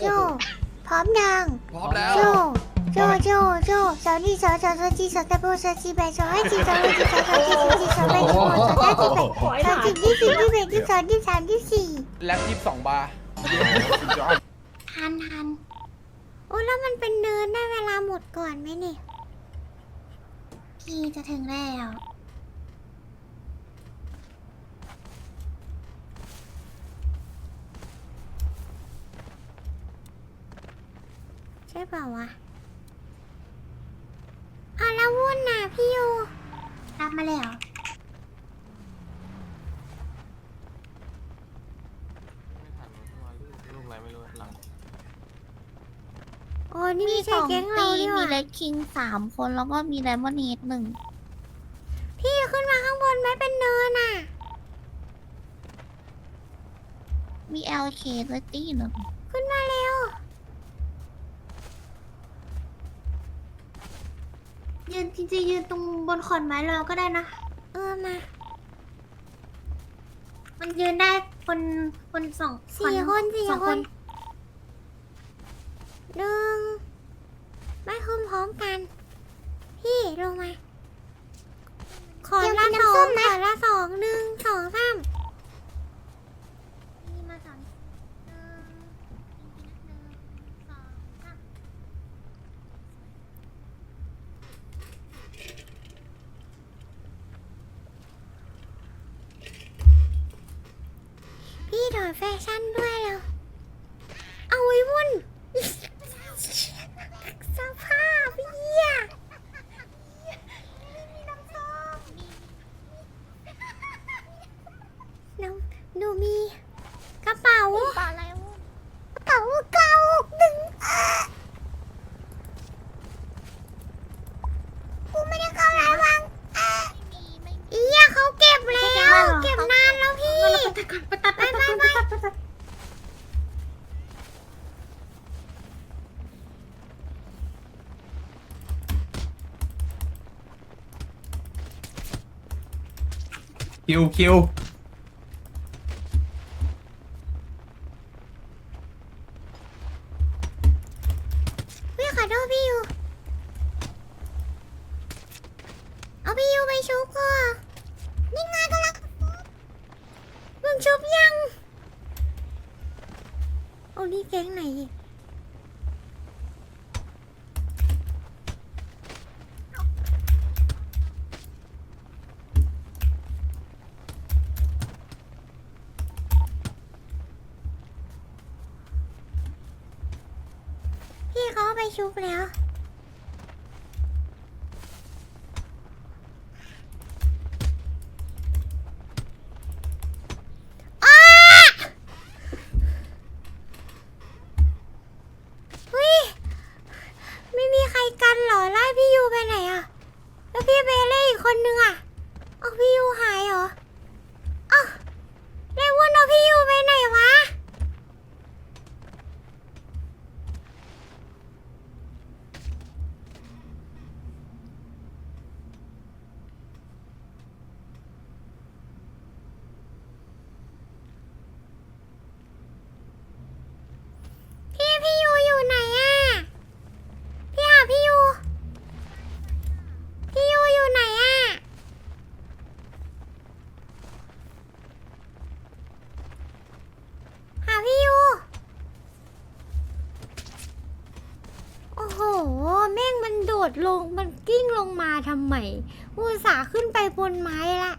โจ พร้อมยังพร้อมแล้ว โจ โจ โจ โจสาวนี่สาวสาวสาวจีสาวตะโบสาวจีแบสาวให้จีสาวให้จีสาวสาวจีสาวจีสาวแบสาวสาวจีแบสาวจีที่สี่ที่แบที่สองที่สามที่สี่แล็บยี่สิบสองบาร์ทันทันโอ้แล้วมันเป็นเนินได้เวลาหมดก่อนไหมนี่พี่จะถึงแล้ว ช่เปล่าวะเอาแล้ววุ่นน่ะพี่ยูรับมาแล้วลูกอะไรไม่รู้หลังโอ้นี่มีไม่สใช่องแก๊งตีเรานี่หมีว่าเลดคิงสามคนแล้วก็มีไดมอนด์เฮดหนึ่งพี่ขึ้นมาข้างบนไหมเป็นเนินอะ มีเอลเคด้วยตีหนึ่งขึ้นมาเร็ว ยืนจริงๆยืนตรงบนขอนไม้เราก็ได้นะ เออมามันยืนได้คนคนสองสี่คนสี่สองคคนนหนึ่งไม่ขึ้นพร้อมกัน พี่ลงมา ขอละสองขอละสองหนึ่ง แฟชั่นด้วยแล้ว เอาไว้วุ่นสภาพเยี่ยน้องหนูมี คิวคิวพี่ขอโทษพี่ยูเอาพี่ยูไปชุบก่อนนี่ไงกำลังมึงชุบยัง เอานี่แก๊งไหนอีก ไปชุบแล้วอ้าเฮ้ยไม่มีใครกันเหรอไล่พี่ยูไปไหนอะแล้วพี่เบเล่อีกคนนึงอะเอาพี่ยูหายเหรอเอ้าเลวุนเอาพี่ยูไปไหนวะ พี่พี่ยูอยู่ไหนอะพี่หาพี่ยู พี่ยูอยู่ไหนอะหาพี่ยู โอ้โห แม่งมันโดดลง มันกิ้งลงมาทำไม อุตส่าห์ขึ้นไปบนไม้ละ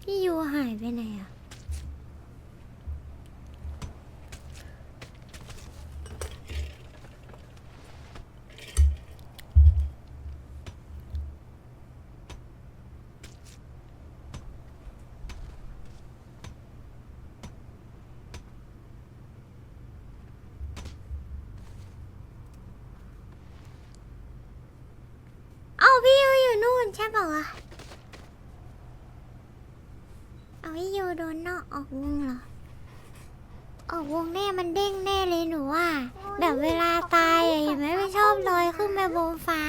พี่ยูหายไปไหนอะเอาพี่ยูอยู่นู่น ใช่ปล่าวะเอาพี่ยูโดนนอกออกวงเหรอ ออกวงแน่มันเด้งแน่เลยหนูว่า แบบเวลาตายอะเห็นไหมไม่ชอบลอยขึ้นไปบนฟ้า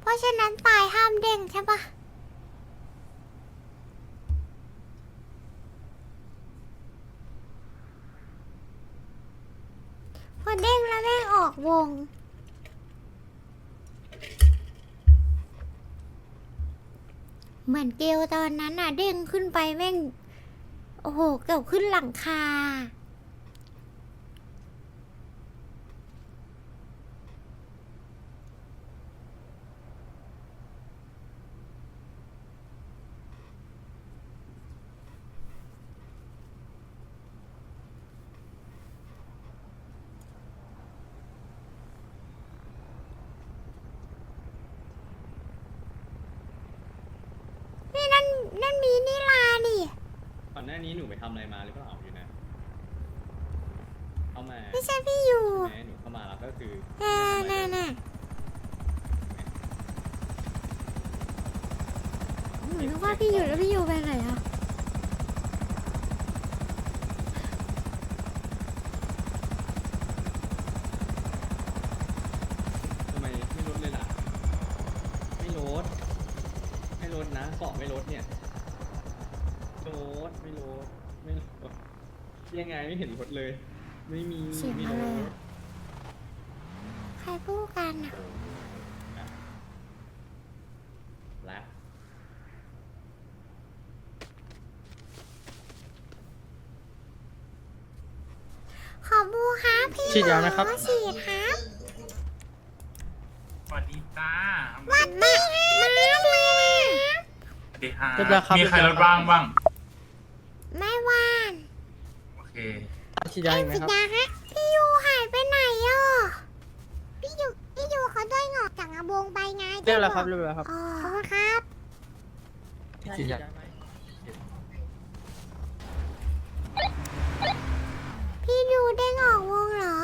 เพราะฉะนั้นตายห้ามเด้งใช่ปะ เด้งแล้วแม่งออกวง เหมือนเกลตอนนั้นน่ะ เด้งขึ้นไปแม่ง โอ้โห เกือบขึ้นหลังคา นี่นั่น นั่นมีนิลาดิ ก่อ นหน้านี้หนูไปทำอะไรมาหรือเปล่าอยู่นะ เข้ามาไม่ใช่พี่อยู่ใช่ไหมหนูเข้ามาแล้วก็คือแน่แน่แน่หนูนึกว่าพี่อยู่แล้วพี่อยู่ไปไหนอะทำไมไม่ลดเลยล่ะ ไม่ลด ไม่ลดนะเกาะไม่ลดเนี่ย ลดไม่ลดไม่ลดยังไงไม่เห็นลดเลย ไม่มีเสียงไม่อะลไรดอะ ใครพูดกันอะอะ ละขอบูครับพี่ฉีดยาไหมครับ อฉีดครับสวัสดีจ้าวันนี้มาดีสวัสดีค่ะเรียบร้อยครับ มีใครเรีรยบถร้อยว่างบ้าง ไม่ว่างโอเค ฉีดยาอีกไหมฉีดครับ ยาฮะ พี่ยูหายไปไหนอะ พี่ยูพี่ยูเขาด้วยงอกจากอาบงไปไงเรียบร้อยครับเรียบร้อยครับอ๋อขอบคุณครับ ฉีดยา พี่ยูได้งอกวงเหรอ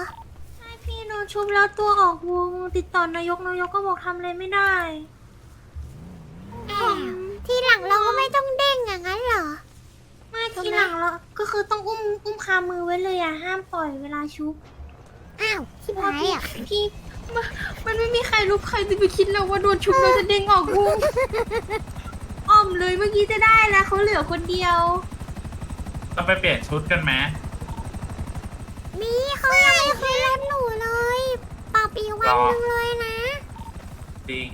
ใช่พี่โดนชุบแล้วตัวออกวง ติดต่อนายกนายกก็บอกทำอะไรไม่ได้แอบทีหลังเราก็ไม่ต้องเด้งอย่างนั้นเหรอ ไม่ทีหลังแล้วก็ คือต้องอุ้มอุ้มคามือไว้เลยอะห้ามปล่อยเวลาชุบอ้าวชิบหายพี่อะพี่มันมันไม่มีใครรู้ใครจะไปคิดเลยว่าโดนชุบเราจะเด้งออกวงอ่อมเลยเมื่อกี้จะได้แล้วเขาเหลือคนเดียวต้องไปเปลี่ยนชุดกันไหมมีเขายังไม่เคยรถหนูเลยปรับอีกวันหนึงเลยนะ จริง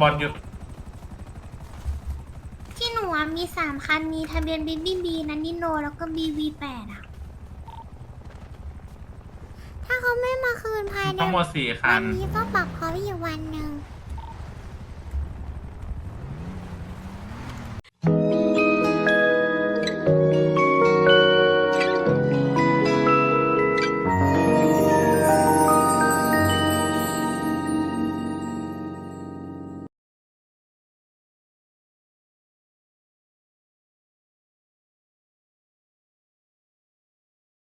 บอลหยุดที่ห นูอะมีสามคัน มีทะเบียนบีบีบีนันนิโน แล้วก็บีวีแปดอะถ้าเขาไม่มาคืนภายในทั้งหมดสี่คัวันนนี้ก็ปรับเขาอีกวันหนึง